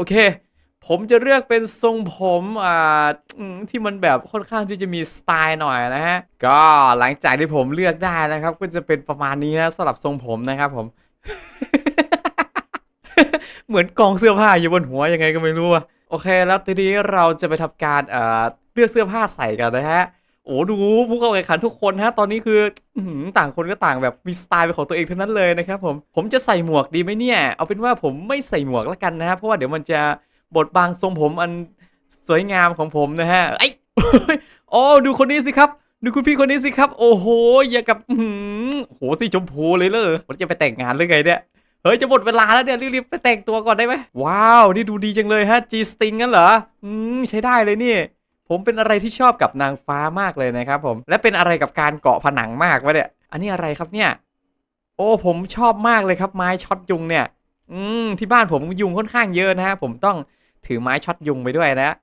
โอเค ผมจะเลือกเป็นทรงผมอ่าที่มันแบบค่อนข้างที่จะมีสไตล์หน่อยนะฮะ ก็หลังจากที่ผมเลือกได้นะครับ ก็จะเป็นประมาณนี้นะสำหรับทรงผมนะครับผม เหมือนกองเสื้อผ้าอยู่บนหัวยังไงก็ไม่รู้อะโอเค แล้วทีนี้เราจะไปทำการเอ่อเลือกเสื้อผ้าใส่กันนะฮะ โอ้ดูผู้เข้าแข่งขันทุกคนฮะตอนนี้คือต่างคนก็ต่างแบบมีสไตล์เป็นของตัวเองทั้งนั้นเลยนะครับผมผมจะใส่หมวกดีไหมเนี่ย เอาเป็นว่าผมไม่ใส่หมวกแล้วกันนะฮะเพราะว่าเดี๋ยวมันจะบดบังทรงผมอันสวยงามของผมนะฮะไอ้โอ้ดูคนนี้สิครับ ดูคุณพี่คนนี้สิครับ โอ้โหอย่ากับหือโหสีชมพูเลยเลยผมจะไปแต่งงานหรือไงเนี่ยเฮ้ยจะหมดเวลาแล้วเนี่ยรีบๆไปแต่งตัวก่อนได้ไหมว้าว นี่ดูดีจังเลยฮะ G string งั้นเหรออืมใช้ได้เลยนี่ ผมเป็นอะไรที่ชอบกับนางฟ้ามากเลยนะครับผมและเป็นอะไรกับการเกาะผนังมากวะเนี่ยอันนี้อะไรครับเนี่ย โอ้ผมชอบมากเลยครับ ไม้ช็อตยุงเนี่ย อืมที่บ้านผมยุงค่อนข้างเยอะนะฮะผมต้องถือไม้ช็อตยุงไปด้วยนะ